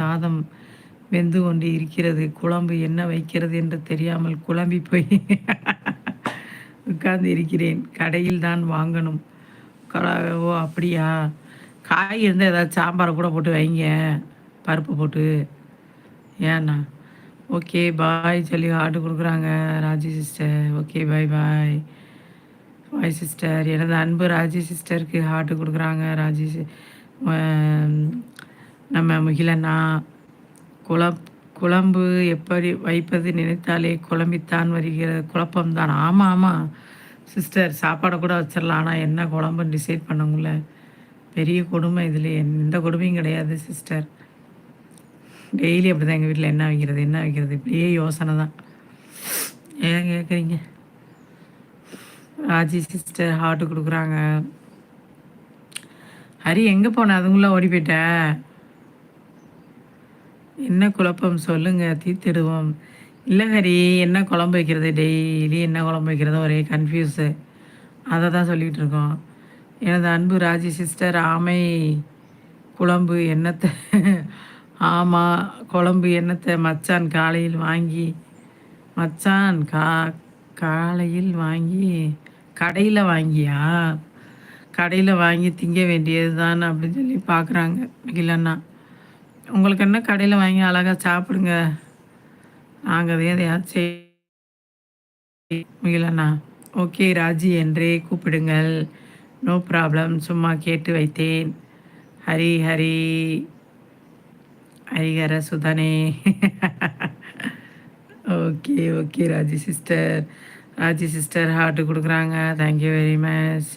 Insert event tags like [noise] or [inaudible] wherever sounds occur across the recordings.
சாதம் வெந்து கொண்டு இருக்கிறது. குழம்பு என்ன வைக்கிறது என்று தெரியாமல் குழம்பி போய் [laughs] உட்கார்ந்து இருக்கிறேன். கடையில் தான் வாங்கணும். ஓ அப்படியா? காய் இருந்தால் ஏதாவது சாம்பாரை கூட போட்டு வைங்க. பருப்பு போட்டு. ஏண்ணா ஓகே பாய் சொல்லி ஆர்டர் கொடுக்குறாங்க. Raji sister okay bye bye bye sister எனது அன்பு ராஜி சிஸ்டருக்கு ஹார்ட்டு கொடுக்குறாங்க. ராஜி நம்ம முகிலனா குழப் குழம்பு எப்படி வைப்பது நினைத்தாலே குழம்பித்தான் வருகிற குழப்பம்தான். ஆமாம் ஆமாம் சிஸ்டர் சாப்பாடை கூட வச்சிடலாம் ஆனால் என்ன குழம்புன்னு டிசைட் பண்ணுங்கள பெரிய கொடுமை இதில். எந்த கொடுமையும் கிடையாது சிஸ்டர் டெய்லி அப்படி தான் எங்கள் வீட்டில் என்ன வைக்கிறது என்ன வைக்கிறது? இப்படியே யோசனை தான். ஏன் கேட்குறீங்க ராஜி சிஸ்டர் ஹார்ட்டு கொடுக்குறாங்க. ஹரி எங்கே போன? அதுங்களா ஓடி போயிட்டேன் என்ன குழப்பம் சொல்லுங்கள் தீர்த்திடுவோம். இல்லை ஹரி என்ன குழம்பு வைக்கிறது டெய்லி? என்ன குழம்பு வைக்கிறது? ஒரே கன்ஃபியூஸு அதை தான் சொல்லிகிட்டு இருக்கோம். எனது அன்பு ராஜி சிஸ்டர் ஆமை குழம்பு எண்ணத்தை ஆமாம் குழம்பு எண்ணத்தை மச்சான் காலையில் வாங்கி மச்சான் கா காலையில் வாங்கி கடையில் வாங்கியா? கடையில் வாங்கி திங்க வேண்டியது தான் அப்படின்னு சொல்லி பார்க்குறாங்க இல்லைன்னா உங்களுக்கு என்ன கடையில் வாங்கி அழகாக சாப்பிடுங்க? நாங்கள் அதே எதையாச்சும் முயலண்ணா ஓகே ராஜி என்றே கூப்பிடுங்கள். நோ ப்ராப்ளம் சும்மா கேட்டு வைத்தேன். ஹரி ஹரி. ஹரிஹர சுதனே. Okay okay Raji sister. Raji sister heart கொடுக்குறாங்க. தேங்க்யூ வெரி மச்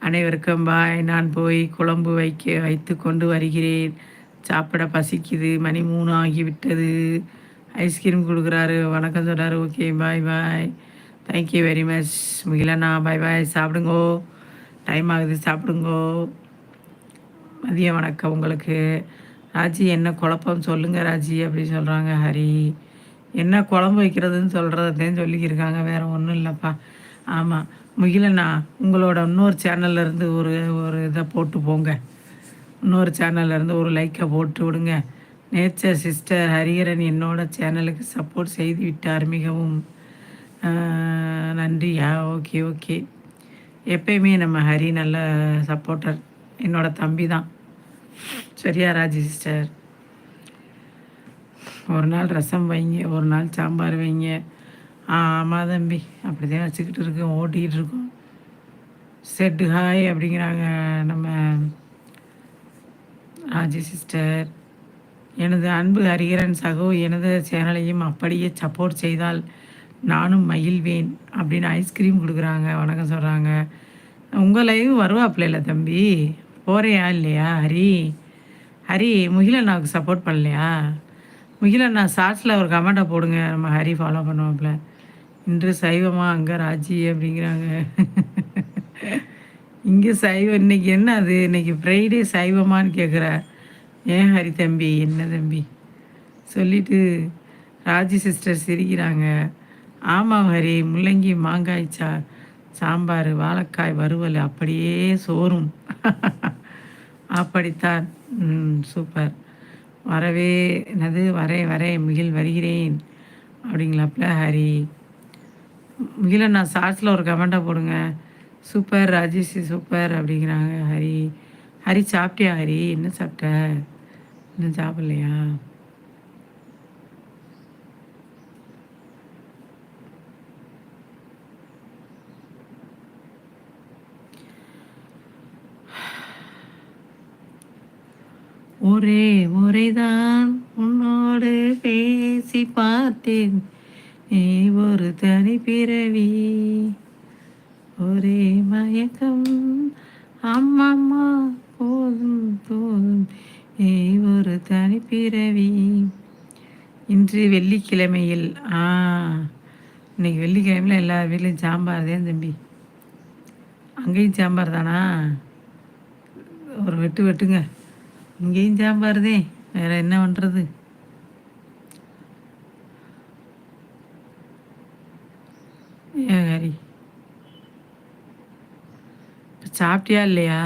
அனைவருக்கும் பாய் நான் போய் குழம்பு வைக்க வைத்து கொண்டு வருகிறேன். சாப்பிட பசிக்குது மணி மூணு ஆகிவிட்டது. ஐஸ்கிரீம் கொடுக்குறாரு வணக்கம் சொல்கிறாரு okay bye bye thank you very much முகிலண்ணா. Bye bye சாப்பிடுங்கோ. டைம் ஆகுது சாப்பிடுங்கோ. மதிய வணக்கம் உங்களுக்கு. ராஜி என்ன குழப்பம் சொல்லுங்கள் ராஜி அப்படின்னு சொல்கிறாங்க ஹரி. என்ன குழம்பு வைக்கிறதுன்னு சொல்கிறதையும் சொல்லிக்கிருக்காங்க வேறு ஒன்றும் இல்லைப்பா. ஆமாம் முகிலண்ணா உங்களோட இன்னொரு சேனல்லேருந்து ஒரு ஒரு இதை போட்டு போங்க. இன்னொரு சேனல்லேருந்து ஒரு லைக்கை போட்டு விடுங்க. நேச்சர் சிஸ்டர் ஹரிஹரன் என்னோட சேனலுக்கு சப்போர்ட் செய்து விட்டார் மிகவும். நன்றியா ஓகே ஓகே எப்பயுமே நம்ம ஹரி நல்ல சப்போர்ட்டர் என்னோட தம்பி தான். சரியா ராஜி சிஸ்டர் ஒரு நாள் ரசம் வைங்க ஒரு நாள் சாம்பார் வைங்க. ஆமாம் தம்பி. அப்படி தான் வச்சுக்கிட்டு இருக்கோம் ஓட்டிக்கிட்டு இருக்கோம். செட்டு ஹாய் அப்படிங்கிறாங்க நம்ம ராஜி சிஸ்டர். எனது அன்பு ஹரிகரன் சகோ எனது சேனலையும் அப்படியே சப்போர்ட் செய்தால் நானும் மகிழ்வேன் அப்படின்னு ஐஸ்கிரீம் கொடுக்குறாங்க வணக்கம் சொல்கிறாங்க உங்கள் லைவ் வருவாப்பில்ல தம்பி? போகிறியா இல்லையா ஹரி? ஹரி முகிலண்ணாவுக்கு சப்போர்ட் பண்ணலையா? முகிலண்ணா ஷார்ட்ஸில் ஒரு கமெண்ட்டை போடுங்க நம்ம ஹரி ஃபாலோ பண்ணுவாப்புல. இன்று சைவமாக அங்கே ராஜி அப்படிங்கிறாங்க. இங்கே சைவம் இன்னைக்கு என்ன அது? இன்னைக்கு ஃப்ரைடே சைவமானு கேட்குற ஏன் ஹரி தம்பி? என்ன தம்பி? சொல்லிட்டு ராஜி சிஸ்டர் சிரிக்கிறாங்க. ஆமாம் ஹரி முள்ளங்கி மாங்காய் சா சாம்பார் வாழைக்காய் வறுவல் அப்படியே சோறும். அப்படித்தான். சூப்பர். வரவே என்னது? வரே வரே மிகில் வருகிறேன். அப்படிங்களாப்ல ஹரி. மிகில நான் ஷார்ட்ஸில் ஒரு கமெண்ட்டை போடுங்க. சூப்பர் ராஜேஷ் சூப்பர் அப்படிங்கிறாங்க. ஹரி ஹரி சாப்பிட்டியா ஹரி? என்ன சாப்பிட்ட? இன்னும் சாப்பிட்லையா? ஒரே முறைதான் உன்னோடு பேசி பார்த்தேன். நீ ஒரு தனி பிறவி. ஒரே மயக்கம். அம்மம்மா போதும் போதும். ஏ ஒரு தனிப்பிறவி இன்று வெள்ளிக்கிழமையில் ஆ இன்னைக்கு வெள்ளிக்கிழமையில் எல்லா வீட்லேயும் சாம்பார் தான் தம்பி. அங்கேயும் சாம்பார் தானா? ஒரு வெட்டு வெட்டுங்க. இங்கேயும் சாம்பார் தான். வேறு என்ன பண்ணுறது ஏ ஹரி சாப்பிட்டியா இல்லையா